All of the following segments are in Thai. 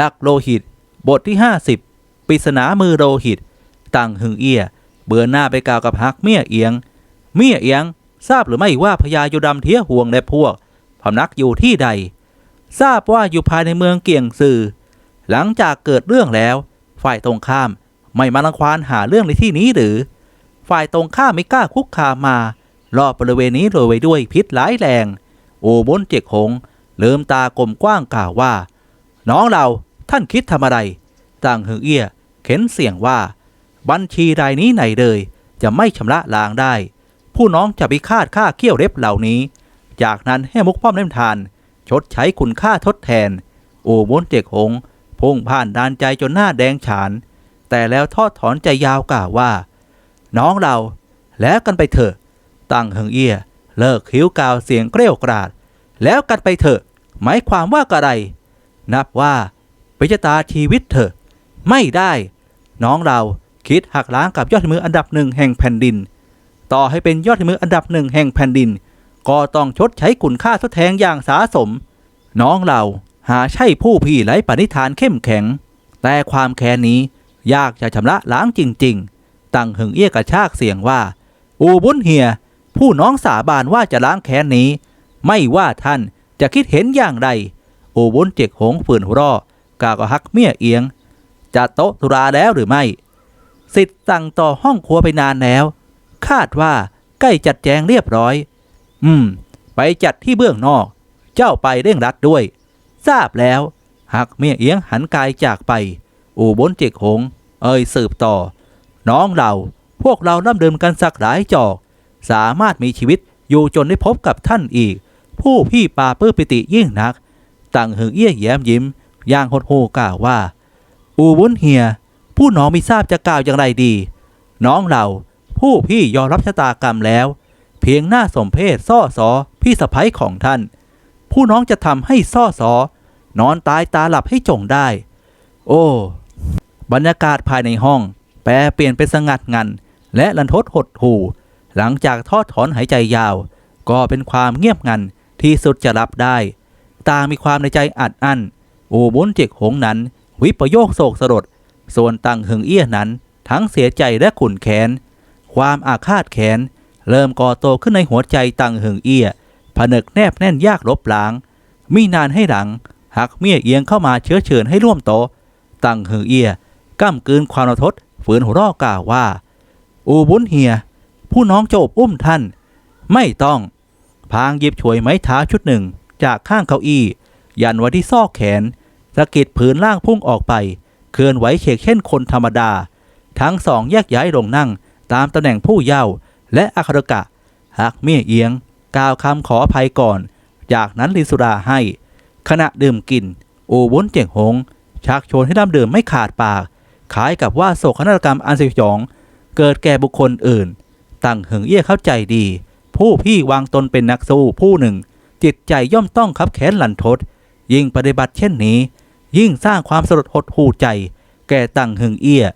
ลักโลหิต บทที่ 50ปริศนามือโลหิต ตั้งหึงเอียเบือนหน้าไปกล่าวกับฮักเมียเอียง เมียเอียง ทราบหรือไม่ว่าพญาโยดำเทียห่วงและพวกพำนักอยู่ที่ใด ทราบว่าอยู่ภายในเมืองเกียงซือหลังจากเกิดเรื่องแล้ว ฝ่ายตรงข้ามไม่มาลังควานหาเรื่องในที่นี้หรือ ฝ่ายตรงข้ามไม่กล้าคุกคามมารอบบริเวณนี้โรยไว้ด้วยพิษร้ายแรง โอบนเจกหงเลิมตากลมกว้างกล่าวว่า น้องเรา ท่านคิดทำอะไรต่างหึงเอี้ยเข็นเสียงว่า บัญชีรายนี้ไหนเลย จะไม่ชำระล้างได้ ผู้น้องจะพิฆาตค่าเขี้ยวเล็บเหล่านี้ จากนั้นให้มุกป้อมเล่มทาน ชดใช้คุณค่าทดแทน โอมนเจกหงพุ่งผ่านดานใจจนหน้าแดงฉาน แต่แล้วทอดถอนใจยาวกล่าวว่า น้องเรา แล้วกันไปเถอะตั้งเฮงเอี้ยเลิกคิ้วกาวเสียงเกลี้ยวกราด แล้วกันไปเถอะ หมายความว่ากระไร นับว่า ปชะตาชีวิตเถอะไม่ได้ น้องเราคิดหักล้างกับยอดมืออันดับหนึ่งแห่งแผ่นดิน ต่อให้เป็นยอดมืออันดับหนึ่งแห่งแผ่นดิน ก็ต้องชดใช้คุณค่าทดแทนอย่างสาสม น้องเราหาใช่ผู้พี่ไร้ปณิธานเข้มแข็ง แต่ความแค้นนี้ยากจะชำระล้างจริง ๆ ตั้งหึงเอี้ยกระชากเสียงว่า อูบุญเฮีย ผู้น้องสาบานว่าจะล้างแค้นนี้ ไม่ว่าท่านจะคิดเห็นอย่างไร อูบุญเจกหงฝืนหัวรอ กากับฮักเมียเอียงจัดโต๊ะสุราแล้วหรือไม่สิทธิ์สั่งต่อห้องครัวไปนานแล้ว คาดว่าใกล้จัดแจงเรียบร้อย อืม ไปจัดที่เบื้องนอก เจ้าไปเร่งรัดด้วย ทราบแล้วหักเมียเอียงหันกายจากไป อูบนเจกหง เอ่ยสืบต่อ น้องเราพวกเราล่ำเดิมกันสักหลายจอก สามารถมีชีวิตอยู่จนได้พบกับท่านอีก ผู้พี่ปาเปื้อปิติยิ่งนักตั้งหึงเอี้ยแย้มยิ้ม อย่างหดหูกล่าวว่า อูวุ้นเฮีย ผู้น้องไม่ทราบจะกล่าวอย่างไรดี น้องเราผู้พี่ยอมรับชะตากรรมแล้ว เพียงหน้าสมเพศซ่อสอพี่สะพ้ยของท่าน ผู้น้องจะทำให้ซ่อสอนอนตายตาหลับให้จงได้ โอ้ บรรยากาศภายในห้อง แปรเปลี่ยนเป็นสงัดงัน และลันทดหดหู่ หลังจากทอดถอนหายใจยาว ก็เป็นความเงียบงันที่สุดจะรับได้ ตามีความในใจอัดอั้น อูบุนเจกหงนั้น วิปโยคโศกสลดส่วนตังหึงเอี้ยนั้น ทั้งเสียใจและขุนแค้น ความอาฆาตแค้น เริ่มก่อโตขึ้นในหัวใจตังหึงเอี้ยผนึกแนบแน่นยากลบล้างมีนานให้หลัง หักเมียเอียงเข้ามาเชื้อเชิญให้ร่วมโตตังหึงเอี้ยก้ำกืนความระทดฝืนหัวเรอกล่าวว่า อูบุญเฮีย ผู้น้องโจบอุ้มท่าน ไม่ต้อง พางหยิบฉวยไม้เท้าชุดหนึ่ง จากข้างเก้าอี้ ยันไว้ที่ซอกแขน สะกิดผืนล่างพุ่งออกไป เคลื่อนไหวเฉกเช่นคนธรรมดา ทั้งสองแยกย้ายลงนั่ง ตามตำแหน่งผู้เย้าว์และอัครกะหักเมียเอียง กล่าวคำขออภัยก่อน จากนั้นลิสุราให้ ขณะดื่มกินอูวุ้นเจียงหง ชักชวนให้น้ำดื่มไม่ขาดปากคล้ายกับว่าโศกนาฏกรรมอันสยอง เกิดแก่บุคคลอื่น ตั้งหึงเอี้ยเข้าใจดี ผู้พี่วางตนเป็นนักสู้ผู้หนึ่ง จิตใจย่อมต้องคับแค้นหลันทด ยิ่งปฏิบัติเช่นนี้ ยิ่งสร้างความสลดหดหูใจ แก่ตั้งหึงเอี้ย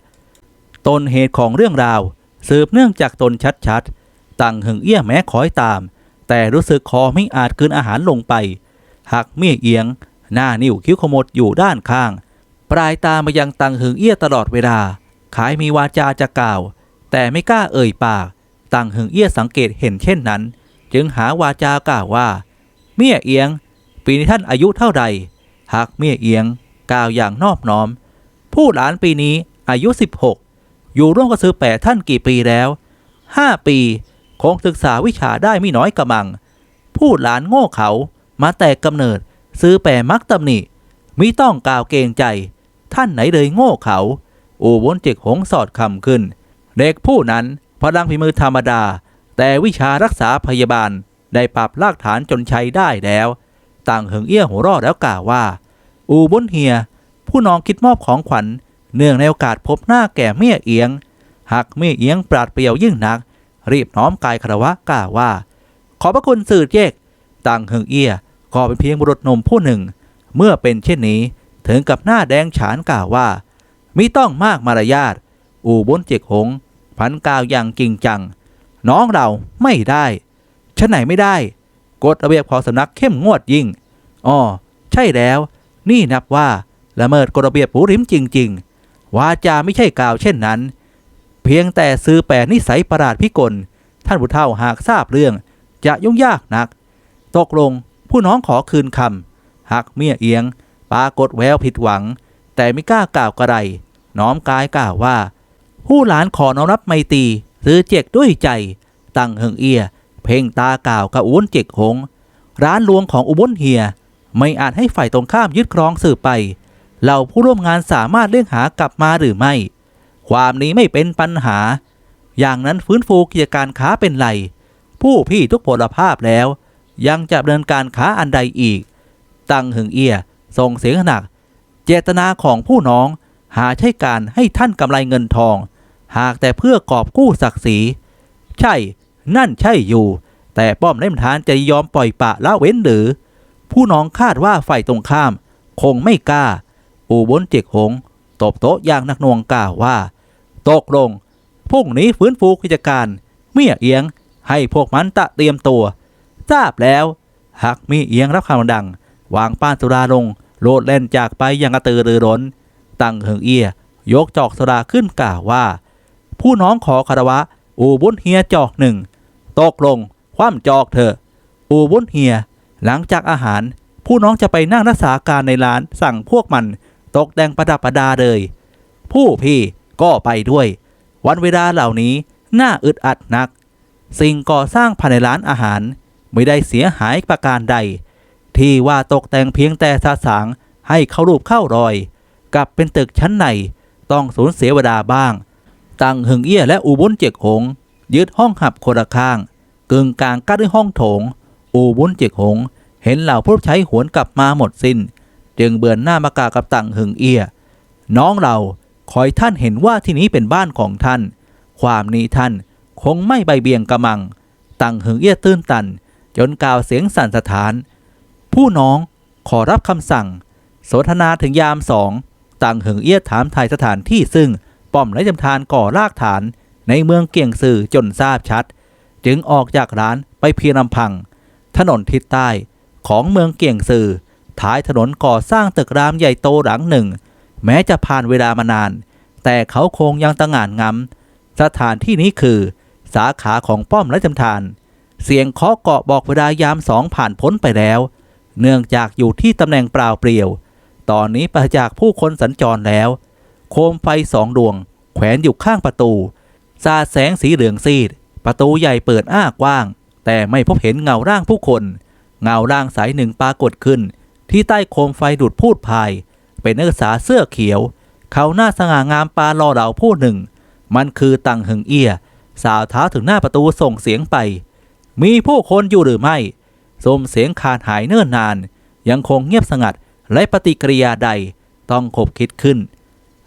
ต้นเหตุของเรื่องราว สืบเนื่องจากตนชัดๆ ตั้งหึงเอี้ยแม้คอยตาม แต่รู้สึกคอไม่อาจกลืนอาหารลงไป หักเมี่ยเอียง หน้านิ้วคิ้วขมวดอยู่ด้านข้าง ปลายตามายังตังหึงเอี้ยตลอดเวลา ขายมีวาจาจะกล่าว แต่ไม่กล้าเอ่ยปาก ตังหึงเอี้ยสังเกตเห็นเช่นนั้น จึงหาวาจากล่าวว่า เมี่ยเอียง ปีนี้ท่านอายุเท่าใดหักเมี่ยเอียง กล่าวอย่างนอบน้อม ผู้หลานปีนี้อายุ 16 อยู่ร่วมกับซื้อแปะท่านกี่ปีแล้ว 5 ปี คงศึกษาวิชาได้ไม่น้อยกระมัง ผู้หลานโง่เขามาแต่กำเนิด ซื้อแปะมักตำหนิมิต้องกล่าวเกรงใจ ท่านไหนเลยโง่เขาอูวนเจกหงสอดคำขึ้น เด็กผู้นั้นพลังฝีมือธรรมดา แต่วิชารักษาพยาบาลได้ปรับรากฐานจนใช้ได้แล้ว ต่างเหิงเอี้ยหัวรอดแล้วกล่าวว่า อูบุญเฮีย ผู้น้องคิดมอบของขวัญ เนื่องในโอกาสพบหน้าแก่เมียเอียง หากเมียเอียงปราดเปรียวยิ่งนัก รีบน้อมกายคารวะกล่าวว่า ขอบพระคุณสื่อเจกต่างเหิงเอียก็เป็นเพียงบุรุษหนุ่มผู้หนึ่ง เมื่อเป็นเช่นนี้ถึงกับหน้าแดงฉานกล่าวว่ามิต้องมากมารยาทอูบุญเจกหง พันกาวอย่างจริงจัง น้องเราไม่ได้ชะไหนไม่ได้ กฎระเบียบของสำนักเข้มงวดยิ่งอ๋อใช่แล้ว นี่นับว่าละเมิดกฎระเบียบปูริมจริง ๆ วาจาไม่ใช่กล่าวเช่นนั้น เพียงแต่ซื้อแปรนิสัยประหลาดพิกล ท่านผู้เฒ่าหากทราบเรื่องจะยุ่งยากนัก ตกลงผู้น้องขอคืนคำหักเมียเอียงปรากฏแววผิดหวัง แต่ไม่กล้ากล่าวกระไร น้อมกายกล่าวว่า ผู้หลานขอน้อมรับไมตรีหรือเจกด้วยใจ ตั้งเฮงเอีย เพ่งตากล่าวกับอุ้นเจกหง ร้านลวงของอุบลเฮีย ไม่อาจให้ฝ่ายตรงข้ามยึดครองสืบไป เหล่าผู้ร่วมงานสามารถเรียกหากลับมาหรือไม่ ความนี้ไม่เป็นปัญหา อย่างนั้นฟื้นฟูกิจการค้าเป็นไร ผู้พี่ทุกพลภาพแล้ว ยังจะดำเนินการค้าอันใดอีก ตั้งหึงเอียส่งเสียงหนัก เจตนาของผู้น้องหาใช่การให้ท่านกำไรเงินทอง หากแต่เพื่อกอบกู้ศักดิ์ศรี ใช่ นั่นใช่อยู่ แต่ป้อมเล่มทานจะยอมปล่อยปะละเว้นหรือ ผู้น้องคาดว่าฝ่ายตรงข้าม คงไม่กล้า อูบนเจกหง ตบโต๊ะอย่างหนักหน่วงกล่าวว่า ตกลงพรุ่งนี้ฟื้นฟูกิจการเมียเอียงให้พวกมันตะเตรียมตัว ทราบแล้วหากมีเอียงรับคำดัง วางป้านสุราลง โลดเล่นจากไปอย่างกระตือรือร้น ตั้งเหิงเอียยกจอกสุราขึ้นกล่าวว่า ผู้น้องขอคารวะ อูบุญเฮียจอกหนึ่ง ตกลง คว่ำจอกเถอะ อูบุญเฮีย หลังจากอาหารผู้น้องจะไปนั่งรักษาการในร้านสั่งพวกมันตกแต่งประดับประดาเลย ผู้พี่ก็ไปด้วย วันเวลาเหล่านี้น่าอึดอัดนัก สิ่งก่อสร้างภายในร้านอาหารไม่ได้เสียหายประการใด ที่ว่าตกแต่งเพียงแต่สาสางให้เข้ารูปเข้ารอยกลับเป็นตึกชั้นในต้องสูญเสียเวลาบ้าง ตั้งหึงเอี้ยและอูบุญเจกหง ยึดห้องหับคนละข้าง กึ่งกลางกั้นด้วยห้องโถง อูบุญเจกหง เห็นเหล่าผู้ใช้หวนกลับมาหมดสิน้น จึงเบือนหน้ามาก่ากับตังหึงเอีย น้องเราขอให้ท่านเห็นว่าที่นี้เป็นบ้านของท่าน ความนี้ท่านคงไม่ใบเบียงกระมัง ตังหึงเอี้ยตื้นตัน จนกล่าวเสียงสั่นสะท้าน ผู้น้องขอรับคำสั่งสนทนาถึงยามสองต่างเหิงเอี้ยถามไทยสถานที่ซึ่งป้อมและจำทานก่อรากฐานในเมืองเกียงสื่อจนทราบชัด จึงออกจากร้านไปเพียงลำพัง ถนนทิศใต้ของเมืองเกียงสื่อท้ายถนนก่อสร้างตึกรามใหญ่โตหลังหนึ่ง แม้จะผ่านเวลามานาน แต่เขาคงยังตะงานงำสถานที่นี้คือ สาขาของป้อมและจำทาน เสียงเคาะเกาะบอกเวลายามสองผ่านพ้นไปแล้ว เนื่องจากอยู่ที่ตำแหน่งเปล่าเปลี่ยว ตอนนี้ปราจากผู้คนสัญจรแล้ว โคมไฟสองดวง แขวนอยู่ข้างประตูสาแสงสีเหลืองซีด ประตูใหญ่เปิดอ้ากว้าง แต่ไม่พบเห็นเงาร่างผู้คน เงาร่างสายหนึ่งปรากฏขึ้น ที่ใต้โคมไฟดุดพูดพาย เป็นนักศึกษาเสื้อเขียว เขาหน้าสง่างามปลาลอเหล่าผู้หนึ่ง มันคือตังหึงเอีย สาวเท้าถึงหน้าประตูส่งเสียงไป มีผู้คนอยู่หรือไม่สมเสียงขาดหายเนิ่นนาน ยังคงเงียบสงัดและปฏิกิริยาใดต้องขบคิดขึ้น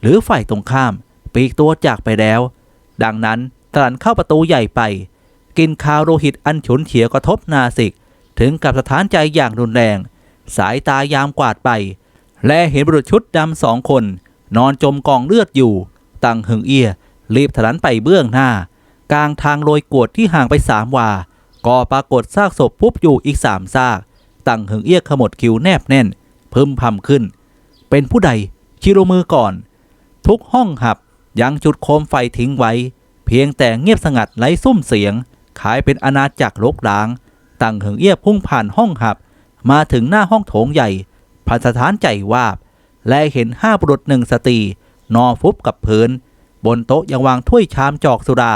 หรือฝ่ายตรงข้าม ปีกตัวจากไปแล้ว ดังนั้นตรันเข้าประตูใหญ่ไป กินคาวโลหิตอันฉุนเฉียวกระทบนาสิก ถึงกับสถานใจอย่างรุนแรง สายตายามกวาดไป และเห็นบุรุษชุดดำสองคน นอนจมกองเลือดอยู่ ตังหึงเอียรีบถลันไปเบื้องหน้า กลางทางโรยกวดที่ห่างไปสามวา ก็ปรากฏซากศพพุบอยู่อีกสามซาก ตังหึงเอียขมวดคิ้วแนบแน่น พึมพำขึ้น เป็นผู้ใดชิโรมือก่อน ทุกห้องหับยังจุดโคมไฟทิ้งไว้ เพียงแต่เงียบสงัดไร้ซุ้มเสียง ขายเป็นอาณาจักรรกร้าง ตั้งหึงเอี้ยพุ่งผ่านห้องหับ มาถึงหน้าห้องโถงใหญ่พันสถานใจวาบ และเห็นห้าบุรุษหนึ่งสตรีนอนฟุบกับพื้น บนโต๊ะยังวางถ้วยชามจอกสุรา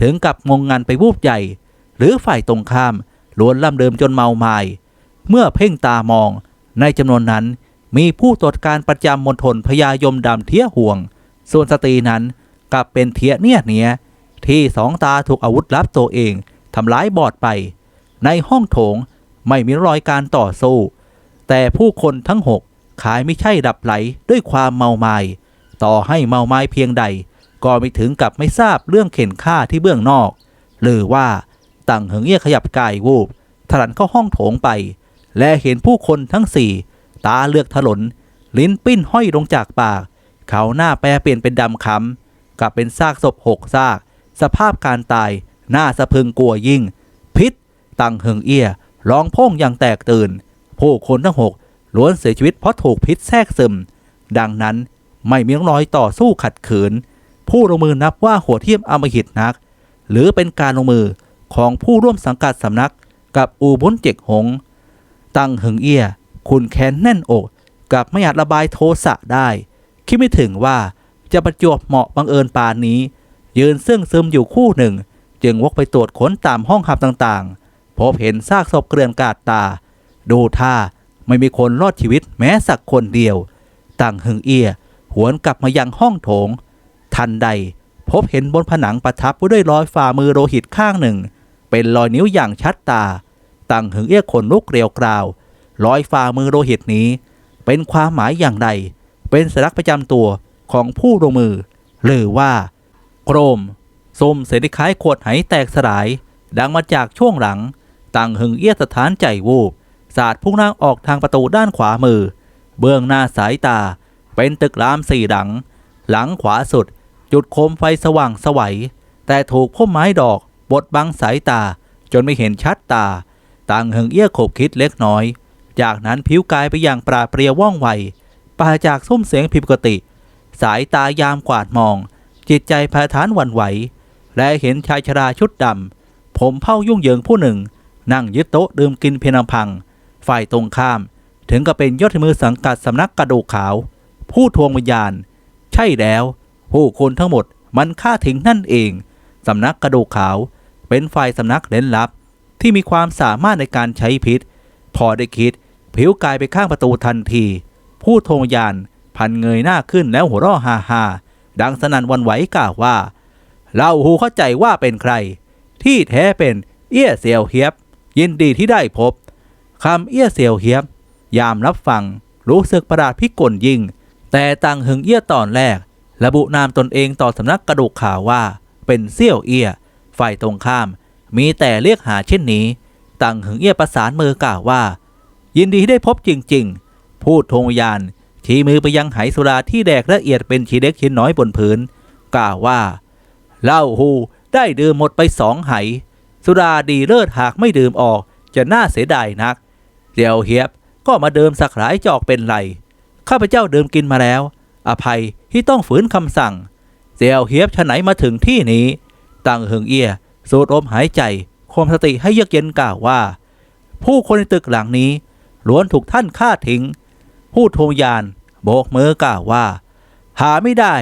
ถึงกับงงงันไปวูบใหญ่ หรือฝ่ายตรงข้ามล้วนล่ำเดิมจนเมาไมายเมื่อเพ่งตามอง ในจำนวนนั้นมีผู้ตรวจการประจำมณฑลพญายมดำเทียห่วง ส่วนสตรีนั้นกลับเป็นเทียเนี่ยเนีย ที่สองตาถูกอาวุธลับตัวเองทำร้ายบอดไป ในห้องโถงไม่มีรอยการต่อสู้ แต่ผู้คนทั้งหกขายไม่ใช่ดับไหลด้วยความเมาไมายต่อให้เมาไม้เพียงใด ก็ไม่ถึงกับไม่ทราบเรื่องเข็นฆ่าที่เบื้องนอก หรือว่าต่างเหิงเอี้ยขยับกายวูบถลันเข้าห้องโถงไป และเห็นผู้คนทั้งสี่ตาเลือกถลน ลิ้นปิ้นห้อยลงจากปาก เขาหน้าแปรเปลี่ยนเป็นดำคำกลับเป็นซากศพหกซาก สภาพการตายหน้าสะพึงกลัวยิ่ง พิษ ตังเหิงเอี้ยร้องพ่งอย่างแตกตื่น ผู้คนทั้งหกล้วนเสียชีวิตเพราะถูกพิษแทรกซึม ดังนั้นไม่มีร่อยต่อสู้ขัดขืน ผู้ลงมือนับว่าโหดเหี้ยมอำมหิตนัก หรือเป็นการลงมือของผู้ร่วมสังกัดสำนักกับอูบุนเจกหง ตั้งหึงเอี้ยคุณแค้นแน่นอกกับไม่อาจระบายโทสะได้ คิดไม่ถึงว่าจะประจวบเหมาะบังเอิญปานนี้ ยืนซึ่งซึมอยู่คู่หนึ่ง จึงวกไปตรวจค้นตามห้องหับต่างๆ พบเห็นซากศพเกลื่อนกาดตา ดูท่าไม่มีคนรอดชีวิตแม้สักคนเดียว ต่างหึงเอียหวนกลับมายังห้องโถง ทันใด พบเห็นบนผนังประทับด้วยรอยฝ่ามือโลหิตข้างหนึ่ง เป็นรอยนิ้วอย่างชัดตา ต่างหึงเอี้ยขนลุกเกลียวกราวรอยฝ่ามือโลหิตนี้ เป็นความหมายอย่างใด เป็นสัญลักษณ์ประจำตัวของผู้ลงมือ หรือว่า โกรมส้มเสรีคล้ายขวดไหแตกสลาย ดังมาจากช่วงหลัง ต่างหึงเอี้ยสถานใจวูบสาดพุ่งนั่งออกทางประตูด้านขวามือ เบื้องหน้าสายตา เป็นตึกรามสี่หลัง หลังขวาสุด จุดโคมไฟสว่างสวัย แต่ถูกพุ่มไม้ดอกบดบังสายตา จนไม่เห็นชัดตา ต่างหึงเอี้ยขบคิดเล็กน้อย จากนั้นผิวกายไปอย่างปราเปรียวว่องไวปราจากซุ้มเสียงผิดปกติ สายตายามกวาดมอง จิตใจพาทานหวันไหว และเห็นชายชราชุดดำ ผมเผ้ายุ่งเหยิงผู้หนึ่ง นั่งยึดโต๊ะดื่มกินเพียงลำพัง ฝ่ายตรงข้าม ถึงกับเป็นยอดมือสังกัดสำนักกระดูกขาว ผู้ทวงวิญญาณ ใช่แล้ว ผู้คนทั้งหมดมันฆ่าทิ้งนั่นเองสำนักกระดูกขาว เป็นฝ่ายสำนักเล่นลับ ที่มีความสามารถในการใช้พิษ พอได้คิด ผิวกายไปข้างประตูทันที ผู้ทวงวิญญาณพันเงยหน้าขึ้นแล้วหัวเราะฮ่าฮ่า ดังสนั่นวันไหวกล่าวว่าเราหูเข้าใจว่าเป็นใคร ที่แท้เป็นเอี้ยเซียวเฮียบ ยินดีที่ได้พบคำเอี้ยเซียวเฮียบ ยามรับฟัง รู้สึกประหลาดพิกลยิ่ง แต่ตังหึงเอี้ยตอนแรก ระบุนามตนเองต่อสำนักกระดูกข่าวว่า เป็นเซี่ยวเอี้ยฝ่ายตรงข้าม มีแต่เรียกหาเช่นนี้ตังหึงเอี้ยประสานมือกล่าวว่า ยินดีที่ได้พบจริง ๆ พูดทงวิญญาณ ชี้มือไปยังไหสุราที่แดกละเอียดเป็นชิ้นเล็กชิ้นน้อยบนพื้นกล่าวว่าเหล้าฮูได้ดื่มหมดไปสองไห สุราดีเลิศหากไม่ดื่มออก จะน่าเสียดายนักเดี๋ยวเฮียบก็มาเดิมสักหลายจอกเป็นไรข้าพเจ้าดื่มกินมาแล้ว อภัยที่ต้องฝืนคำสั่งเสี่ยวเฮียบฉไหนมาถึงที่นี้ ตั้งหึงเอียสูดลมหายใจควมสติให้เยือกเย็นกล่าวว่า ผู้คนในตึกหลังนี้ล้วนถูกท่านฆ่าทิ้ง ผู้ทวงยาน โบกมือกล่าวว่า หาไม่ได้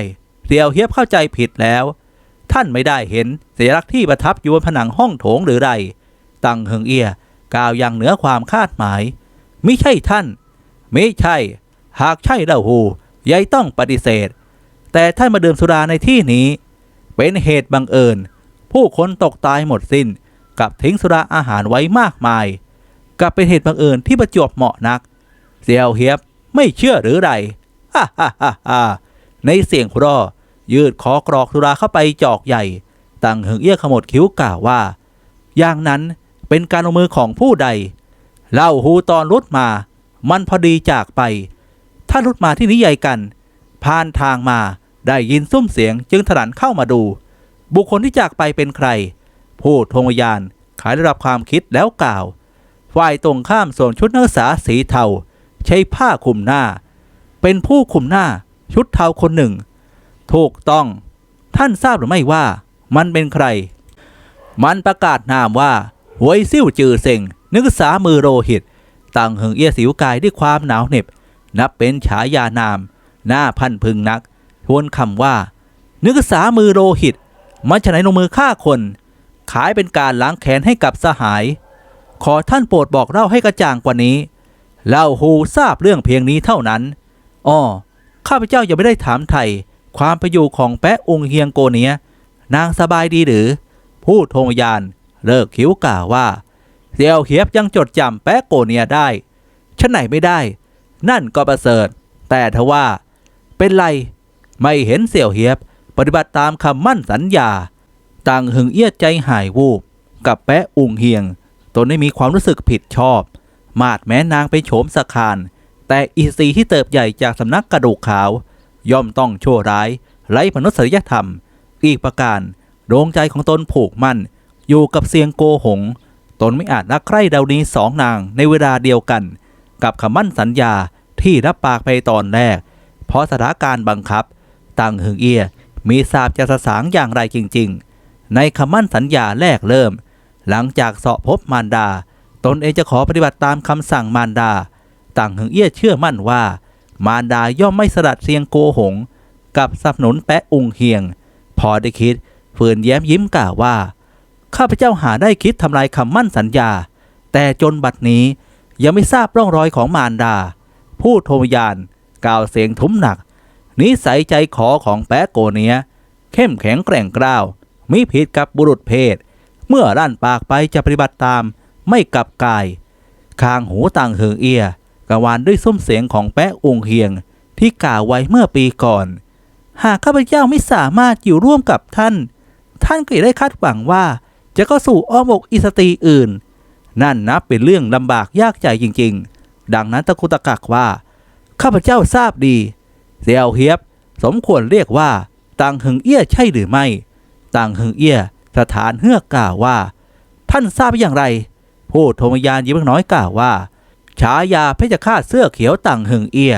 เสี่ยวเฮียบเข้าใจผิดแล้ว ท่านไม่ได้เห็นเสียรักษณ์ที่ประทับอยู่บนผนังห้องโถงหรือไรตั้งเฮงเอียกล่าวอย่างเหนือความคาดหมาย ไม่ใช่ท่านไม่ใช่ หากใช่เล่าหูยายต้องปฏิเสธ แต่ท่านมาดื่มสุราในที่นี้ เป็นเหตุบังเอิญ ผู้คนตกตายหมดสิน้น กับทิ้งสุราอาหารไว้มากมาย กับเป็นเหตุบังเอิญที่ประจวบเหมาะนักเสี่ยวเฮียบ ไม่เชื่อหรือไรฮ่าฮ่าฮ่าฮ่าในเสียงหัวเราะยืดคอกรอกสุราเข้าไปจอกใหญ่ ตั้งหึงเอี้ยขมวดคิ้วกล่าวว่า อย่างนั้นเป็นการลงมือของผู้ใด เล่าหูตอนรุดมา มันพอดีจากไป ถ้ารุดมาที่นี้ใหญ่กัน ผ่านทางมาได้ยินซุ้มเสียงจึงถลันเข้ามาดู บุคคลที่จากไปเป็นใครผู้ทงวิญญาณขายระดับความคิดแล้วกล่าว ฝ่ายตรงข้ามสวมชุดนักศึกษาสีเทา ใช้ผ้าคลุมหน้า เป็นผู้คลุมหน้าชุดเทาคนหนึ่ง ถูกต้องท่านทราบหรือไม่ว่า มันเป็นใคร มันประกาศนามว่าหวยซิ่วจือเซ็งนึกษามือโรหิตต่างหึงเอียสิวกายด้วยความหนาวเหน็บ นับเป็นฉายานาม หน้าพันพึงนัก ทวนคำว่า นึกษามือโรหิต มันฉะไหนลงมือฆ่าคน ขายเป็นการล้างแค้นให้กับสหาย ขอท่านโปรดบอกเล่าให้กระจ่างกว่านี้ เล่าฮูทราบเรื่องเพียงนี้เท่านั้น อ้อ ข้าพเจ้ายังไม่ได้ถามไทย ความประยู่ของแปะองค์เฮียงโกเนีย นางสบายดีหรือ ผู้ทงยานเลิกคิ้วกล่าวว่าเสี่ยวเฮียบยังจดจำแปะโกเนียได้ฉันไหนไม่ได้ นั่นก็ประเสริฐ แต่ทว่า เป็นไร ไม่เห็นเสี่ยวเฮียบ ปฏิบัติตามคำมั่นสัญญา ต่างหึงเอี้ยใจหายวูบ กับแปะอุงเฮียง ตนได้มีความรู้สึกผิดชอบ มาดแม้นางไปโฉมสคานแต่อีซีที่เติบใหญ่จากสำนักกระดูกขาว ย่อมต้องชั่วร้าย ไร้มนุษยธรรม อีกประการดวงใจของตนผูกมั่น อยู่กับเสียงโกหง ตนไม่อาจรักใคร่ดาวนี้สองนางในเวลาเดียวกัน กับคำมั่นสัญญาที่รับปากไปตอนแรก เพราะสถานการณ์บังคับ ตังหึงเอีย มีทราบจะสสางอย่างไรจริง ๆ ในคำมั่นสัญญาแรกเริ่ม หลังจากเสาะพบมารดา ตนเองจะขอปฏิบัติตามคำสั่งมารดา ต่างหึงเอี้ยเชื่อมั่นว่า มารดาย่อมไม่สลัดเสียงโกหง กับสนับสนุนแปะอุงเฮียง พอได้คิดฝืนแย้มยิ้มกล่าวว่า ข้าพเจ้าหาได้คิดทำลายคำมั่นสัญญา แต่จนบัดนี้ยังไม่ทราบร่องรอยของมารดา ผู้โทมยานกล่าวเสียงทุ้มหนัก นิสัยใจขอของแปะโกเนียเข้มแข็งแกร่งกล้าวมิผิดกับบุรุษเพศ เมื่อรั่นปากไปจะปฏิบัติตาม ไม่กลับกาย คางหูต่างเหิงเอียกระวานด้วยซุ้มเสียงของแปะองเฮียงที่กล่าวไว้เมื่อปีก่อน หากข้าพเจ้าไม่สามารถอยู่ร่วมกับท่าน ท่านก็ได้คาดหวังว่าจะเข้าสู่อ้อมอกอิสตรีอื่น นั่นนับเป็นเรื่องลำบากยากใจจริงๆ ดังนั้นตะกุตะกักว่า ข้าพเจ้าทราบดีเซียวเฮียบ สมควรเรียกว่าต่างหึงเอี้ยใช่หรือไม่ต่างหึงเอี้ยสถานเฮือกกล่าวว่า ท่านทราบอย่างไร ผู้โทมยานยิ้มน้อยกล่าวว่าฉายาเพชฌฆาตเสื้อเขียวต่างหึงเอีย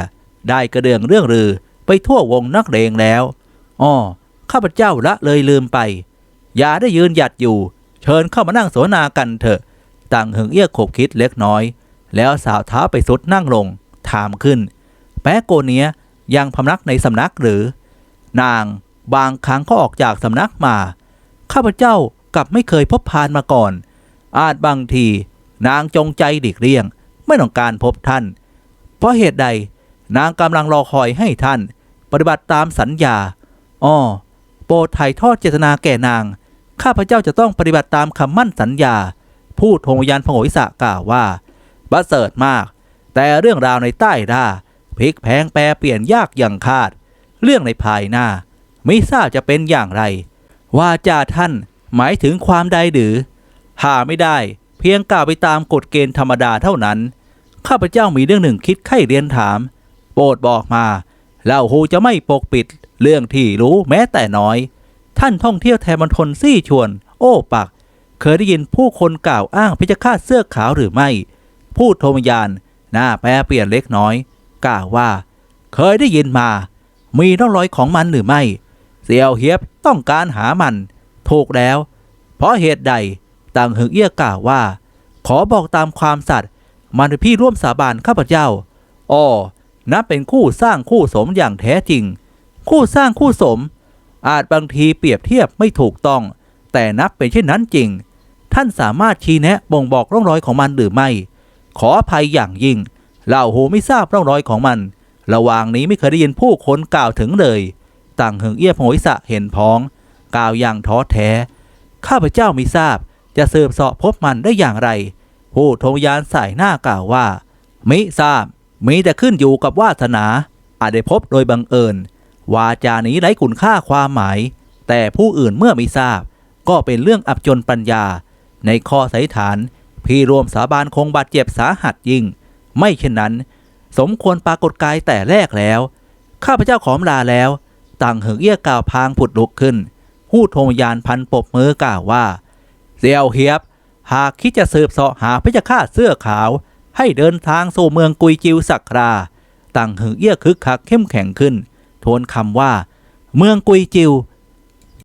ได้กระเดื่องเรื่องลือไปทั่ววงนักเลงแล้วอ้อข้าพเจ้าละเลยลืมไป อย่าได้ยืนหยัดอยู่ เชิญเข้ามานั่งสนากันเถอะ ต่างหึงเอี้ยขบคิดเล็กน้อย แล้วสาวเท้าไปสุดนั่งลง ถามขึ้น แป๊ะโกเนียยังพำนักในสำนักหรือ นางบางครั้งก็ออกจากสำนักมา ข้าพเจ้ากลับไม่เคยพบพานมาก่อน อาจบางที นางจงใจดิกเลี่ยง ไม่ต้องการพบท่าน เพราะเหตุใดนางกำลังรอคอยให้ท่าน ปฏิบัติตามสัญญา อ้อ โปรดถ่ายทอดเจตนาแก่นาง ข้าพเจ้าจะต้องปฏิบัติตามคำมั่นสัญญาผู้ทงยานพงศ์วิสะกล่าวว่าบัสเสริฐมาก แต่เรื่องราวในใต้ด่าพลิกแพงแปรเปลี่ยนยากอย่างคาด เรื่องในภายหน้า ไม่ทราบจะเป็นอย่างไร ว่าจาท่านหมายถึงความใดหรือ หาไม่ได้ เพียงกล่าวไปตามกฎเกณฑ์ธรรมดาเท่านั้น ข้าพเจ้ามีเรื่องหนึ่งคิดไข้เรียนถาม โปรดบอกมาเล่าหูจะไม่ปกปิด เรื่องที่รู้แม้แต่น้อย ท่านท่องเที่ยวแทนมณฑลซี่ชวน โอ้ปัก เคยได้ยินผู้คนกล่าวอ้างพิจฆาตเสื้อขาวหรือไม่ผู้โทมยาน หน้าแปรเปลี่ยนเล็กน้อย กล่าวว่า เคยได้ยินมา มีร่องรอยของมันหรือไม่ เสี่ยวเฮียบต้องการหามัน ถูกแล้ว เพราะเหตุใด ต่างหึงเอี้ยกล่าวว่า ขอบอกตามความสัตย์มันเป็นพี่ร่วมสาบานข้าพเจ้าอ้อนับเป็นคู่สร้างคู่สมอย่างแท้จริง คู่สร้างคู่สม อาจบางทีเปรียบเทียบไม่ถูกต้อง แต่นับเป็นเช่นนั้นจริง ท่านสามารถชี้แนะบ่งบอกร่องรอยของมันหรือไม่ ขออภัยอย่างยิ่งเหล่าหูไม่ทราบร่องรอยของมัน ระหว่างนี้ไม่เคยได้ยินผู้คนกล่าวถึงเลย ต่างหึงเอี้ยพงวิสะเห็นพ้อง กล่าวอย่างท้อแท้ ข้าพเจ้าไม่ทราบ จะสืบเสาะพบมันได้อย่างไร ผู้ทงยานสายหน้ากล่าวว่า มิทราบมีแต่ขึ้นอยู่กับวาสนา อาจได้พบโดยบังเอิญ วาจานี้ไร้คุณค่าความหมาย แต่ผู้อื่นเมื่อไม่ทราบ ก็เป็นเรื่องอับจนปัญญา ในข้อสัยฐาน พี่รวมสาบานคงบาดเจ็บสาหัสยิ่ง ไม่เช่นนั้น สมควรปรากฏกายแต่แรกแล้ว ข้าพเจ้าขอมลาแล้ว ต่างเหิงเอี้ยกล่าวพางผุดลุกขึ้น ผู้ทมยานพันปบมือกล่าวว่า เซียวเฮียบ หากคิดจะสืบเสาะหาเพชฌฆาตเสื้อขาว ให้เดินทางสู่เมืองกุยจิวสักรา ต่างหึงเอี้ยคึกคักเข้มแข็งขึ้น ทวนคำว่า เมืองกุยจิว